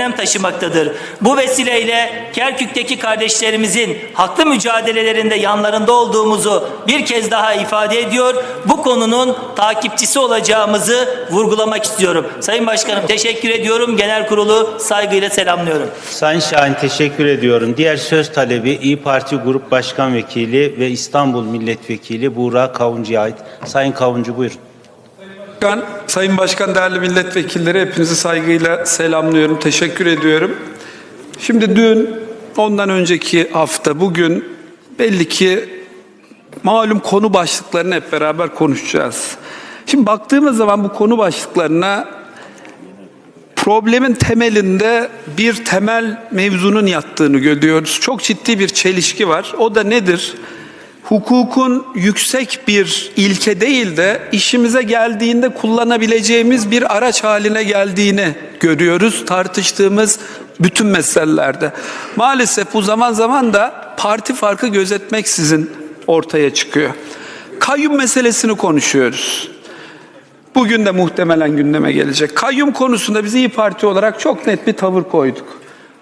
önem taşımaktadır. Bu vesileyle Kerkük'teki kardeşlerimizin haklı mücadelelerinde yanlarında olduğumuzu bir kez daha ifade ediyor. Bu konunun takipçisi olacağımızı vurgulamak istiyorum. Sayın Başkanım teşekkür ediyorum. Genel kurulu saygıyla selamlıyorum. Sayın Şahin teşekkür ediyorum. Diğer söz talebi İyi Parti Grup Başkan Vekili ve İstanbul Milletvekili Buğra Kavuncu'ya ait. Sayın Kavuncu buyurun. Başkan, Sayın Başkan, değerli milletvekilleri hepinizi saygıyla selamlıyorum, teşekkür ediyorum. Şimdi dün, ondan önceki hafta, bugün belli ki malum konu başlıklarını hep beraber konuşacağız. Şimdi baktığımız zaman bu konu başlıklarına problemin temelinde bir temel mevzunun yattığını görüyoruz. Çok ciddi bir çelişki var. O da nedir? Hukukun yüksek bir ilke değil de işimize geldiğinde kullanabileceğimiz bir araç haline geldiğini görüyoruz tartıştığımız bütün meselelerde. Maalesef bu zaman zaman da parti farkı gözetmeksizin ortaya çıkıyor. Kayyum meselesini konuşuyoruz. Bugün de muhtemelen gündeme gelecek. Kayyum konusunda biz İyi Parti olarak çok net bir tavır koyduk.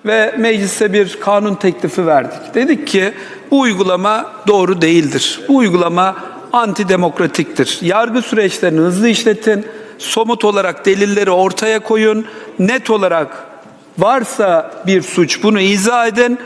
Ve meclise bir kanun teklifi verdik. Dedik ki bu uygulama doğru değildir. Bu uygulama antidemokratiktir. Yargı süreçlerini hızlı işletin, somut olarak delilleri ortaya koyun, net olarak varsa bir suç bunu izah edin.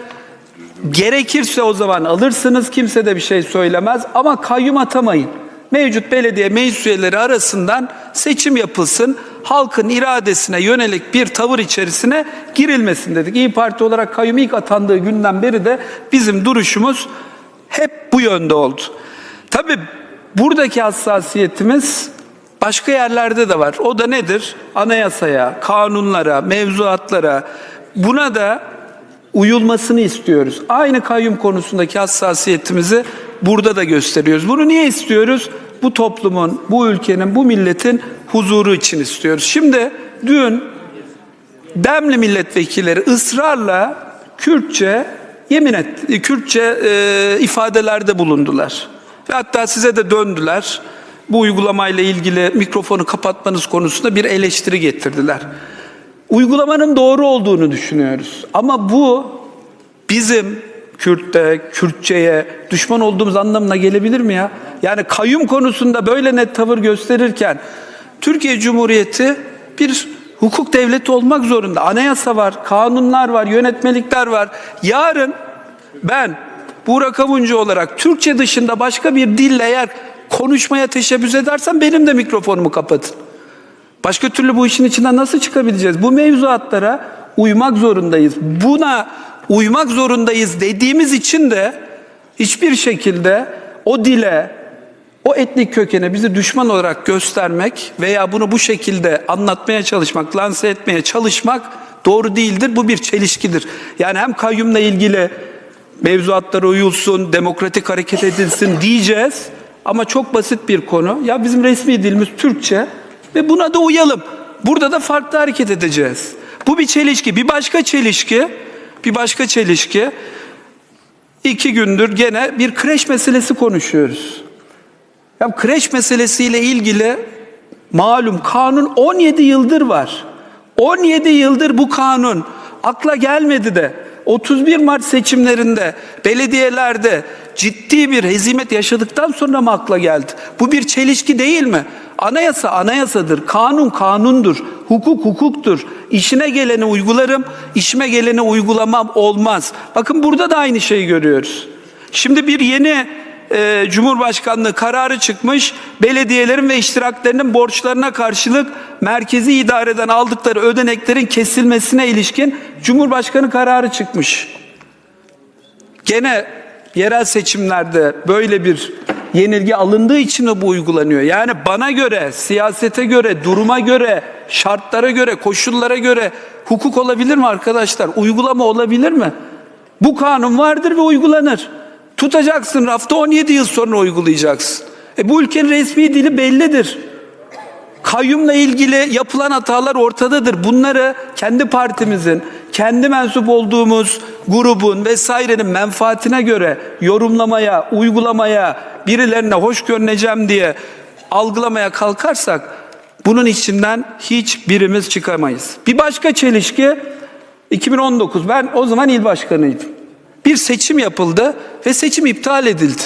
Gerekirse o zaman alırsınız, kimse de bir şey söylemez ama kayyum atamayın. Mevcut belediye meclis üyeleri arasından seçim yapılsın, halkın iradesine yönelik bir tavır içerisine girilmesin dedik. İyi Parti olarak kayyum ilk atandığı günden beri de bizim duruşumuz hep bu yönde oldu. Tabii buradaki hassasiyetimiz başka yerlerde de var. O da nedir? Anayasaya, kanunlara, mevzuatlara buna da uyulmasını istiyoruz. Aynı kayyum konusundaki hassasiyetimizi burada da gösteriyoruz. Bunu niye istiyoruz? Bu toplumun, bu ülkenin, bu milletin huzuru için istiyoruz. Şimdi dün Demli milletvekilleri ısrarla Kürtçe yemin et, Kürtçe e, ifadelerde bulundular. Ve hatta size de döndüler. Bu uygulamayla ilgili mikrofonu kapatmanız konusunda bir eleştiri getirdiler. Uygulamanın doğru olduğunu düşünüyoruz. Ama bu bizim Kürt'te, Kürtçe'ye düşman olduğumuz anlamına gelebilir mi ya? Yani kayyum konusunda böyle net tavır gösterirken Türkiye Cumhuriyeti bir hukuk devleti olmak zorunda. Anayasa var, kanunlar var, yönetmelikler var. Yarın ben Burak Avuncu olarak Türkçe dışında başka bir dille eğer konuşmaya teşebbüs edersem benim de mikrofonumu kapatın. Başka türlü bu işin içinden nasıl çıkabileceğiz? Bu mevzuatlara uymak zorundayız. Buna uymak zorundayız dediğimiz için de hiçbir şekilde o dile, o etnik kökene bizi düşman olarak göstermek veya bunu bu şekilde anlatmaya çalışmak, lanse etmeye çalışmak doğru değildir. Bu bir çelişkidir. Yani hem kayyumla ilgili mevzuatlara uyulsun, demokratik hareket edilsin diyeceğiz. Ama çok basit bir konu. Ya bizim resmi dilimiz Türkçe ve buna da uyalım. Burada da farklı hareket edeceğiz. Bu bir çelişki. Bir başka çelişki, bir başka çelişki. İki gündür gene bir kreş meselesi konuşuyoruz. Ya kreş meselesiyle ilgili malum kanun 17 yıldır var. 17 yıldır bu kanun akla gelmedi de 31 Mart seçimlerinde belediyelerde ciddi bir hezimet yaşadıktan sonra mı akla geldi? Bu bir çelişki değil mi? Anayasa anayasadır, kanun kanundur, hukuk hukuktur. İşine geleni uygularım, işime geleni uygulamam olmaz. Bakın burada da aynı şeyi görüyoruz. Şimdi bir yeni e, Cumhurbaşkanlığı kararı çıkmış. Belediyelerin ve iştiraklerinin borçlarına karşılık merkezi idareden aldıkları ödeneklerin kesilmesine ilişkin Cumhurbaşkanı kararı çıkmış. Gene yerel seçimlerde böyle bir yenilgi alındığı için de bu uygulanıyor. Yani bana göre, siyasete göre, duruma göre, şartlara göre, koşullara göre hukuk olabilir mi arkadaşlar? Uygulama olabilir mi? Bu kanun vardır ve uygulanır. Tutacaksın rafta 17 yıl sonra uygulayacaksın. E bu ülkenin resmi dili bellidir. Kayyumla ilgili yapılan hatalar ortadadır. Bunları kendi partimizin, kendi mensup olduğumuz grubun vesairenin menfaatine göre yorumlamaya, uygulamaya, birilerine hoş görüneceğim diye algılamaya kalkarsak bunun içinden hiçbirimiz çıkamayız. Bir başka çelişki 2019 ben o zaman il başkanıydım. Bir seçim yapıldı ve seçim iptal edildi.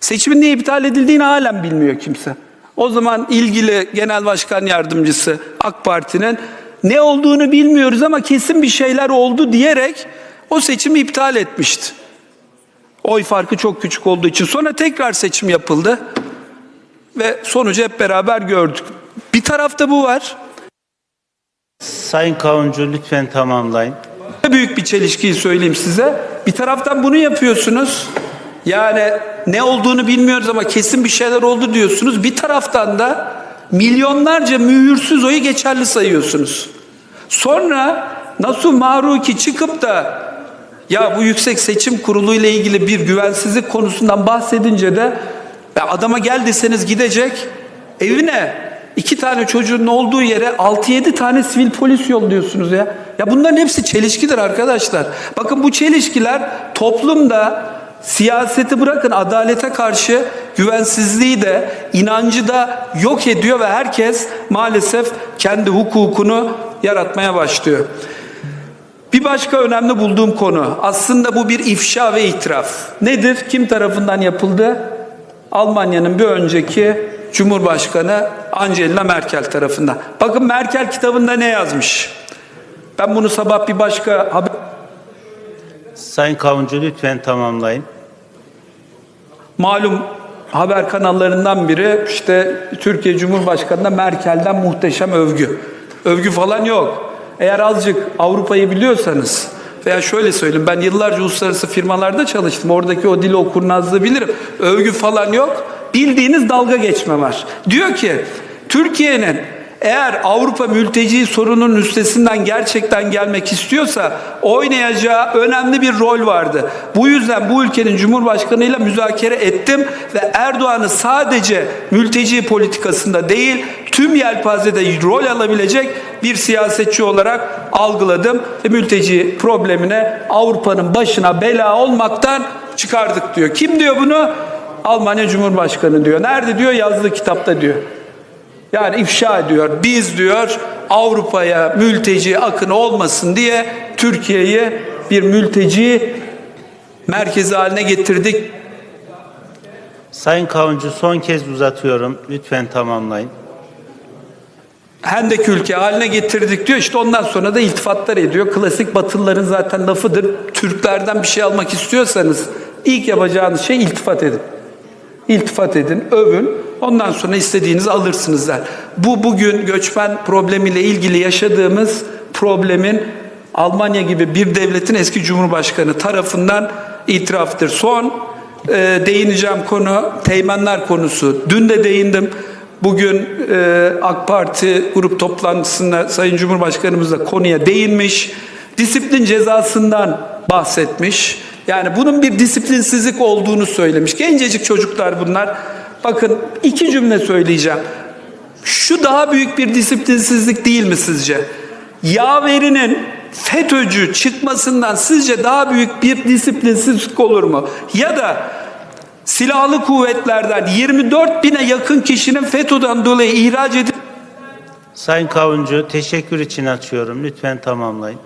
Seçimin niye iptal edildiğini halen bilmiyor kimse. O zaman ilgili genel başkan yardımcısı AK Parti'nin ne olduğunu bilmiyoruz ama kesin bir şeyler oldu diyerek o seçimi iptal etmişti. Oy farkı çok küçük olduğu için. Sonra tekrar seçim yapıldı ve sonucu hep beraber gördük. Bir tarafta bu var. Sayın Kavuncu lütfen tamamlayın. Büyük bir çelişkiyi söyleyeyim size. Bir taraftan bunu yapıyorsunuz. Yani ne olduğunu bilmiyoruz ama kesin bir şeyler oldu diyorsunuz. Bir taraftan da milyonlarca mühürsüz oyu geçerli sayıyorsunuz. Sonra Nasuh Maruki çıkıp da ya bu Yüksek Seçim Kurulu ile ilgili bir güvensizlik konusundan bahsedince de ya adama gel deseniz gidecek evine iki tane çocuğun olduğu yere 6-7 tane sivil polis yolluyorsunuz ya. Ya bunların hepsi çelişkidir arkadaşlar. Bakın bu çelişkiler toplumda siyaseti bırakın adalete karşı güvensizliği de inancı da yok ediyor ve herkes maalesef kendi hukukunu yaratmaya başlıyor. Bir başka önemli bulduğum konu aslında bu bir ifşa ve itiraf. Nedir? Kim tarafından yapıldı? Almanya'nın bir önceki Cumhurbaşkanı Angela Merkel tarafından. Bakın Merkel kitabında ne yazmış? Ben bunu sabah bir başka haber Sayın Kavuncu lütfen tamamlayın. malum haber kanallarından biri işte Türkiye Cumhurbaşkanı'na Merkel'den muhteşem övgü. Övgü falan yok. Eğer azıcık Avrupa'yı biliyorsanız veya şöyle söyleyeyim ben yıllarca uluslararası firmalarda çalıştım. Oradaki o dili okurnazlığı bilirim. Övgü falan yok. Bildiğiniz dalga geçme var. Diyor ki Türkiye'nin eğer Avrupa mülteci sorunun üstesinden gerçekten gelmek istiyorsa oynayacağı önemli bir rol vardı. Bu yüzden bu ülkenin Cumhurbaşkanıyla müzakere ettim ve Erdoğan'ı sadece mülteci politikasında değil tüm yelpazede rol alabilecek bir siyasetçi olarak algıladım ve mülteci problemine Avrupa'nın başına bela olmaktan çıkardık diyor. Kim diyor bunu? Almanya Cumhurbaşkanı diyor. Nerede diyor? Yazdığı kitapta diyor. Yani ifşa ediyor. Biz diyor Avrupa'ya mülteci akını olmasın diye Türkiye'yi bir mülteci merkezi haline getirdik. Sayın Kavuncu son kez uzatıyorum. Lütfen tamamlayın. Hendek ülke haline getirdik diyor. İşte ondan sonra da iltifatlar ediyor. Klasik Batılıların zaten lafıdır. Türklerden bir şey almak istiyorsanız ilk yapacağınız şey iltifat edin. İltifat edin, övün. Ondan sonra istediğinizi alırsınız der. Bu bugün göçmen problemiyle ilgili yaşadığımız problemin Almanya gibi bir devletin eski cumhurbaşkanı tarafından itiraftır. Son e, değineceğim konu teğmenler konusu. Dün de değindim. Bugün e, AK Parti grup toplantısında Sayın Cumhurbaşkanımız da konuya değinmiş. Disiplin cezasından bahsetmiş. Yani bunun bir disiplinsizlik olduğunu söylemiş. Gencecik çocuklar bunlar. Bakın iki cümle söyleyeceğim. Şu daha büyük bir disiplinsizlik değil mi sizce? Yaverinin FETÖ'cü çıkmasından sizce daha büyük bir disiplinsizlik olur mu? Ya da silahlı kuvvetlerden 24 bine yakın kişinin FETÖ'den dolayı ihraç edip Sayın Kavuncu teşekkür için açıyorum. Lütfen tamamlayın.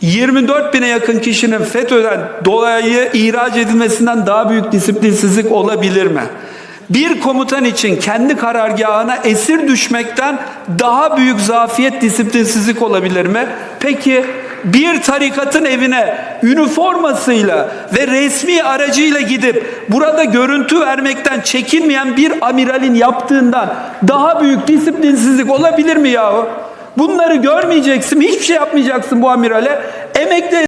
24 bine yakın kişinin FETÖ'den dolayı ihraç edilmesinden daha büyük disiplinsizlik olabilir mi? Bir komutan için kendi karargahına esir düşmekten daha büyük zafiyet disiplinsizlik olabilir mi? Peki bir tarikatın evine üniformasıyla ve resmi aracıyla gidip burada görüntü vermekten çekinmeyen bir amiralin yaptığından daha büyük disiplinsizlik olabilir mi yahu? Bunları görmeyeceksin, hiçbir şey yapmayacaksın bu amirale. Emekli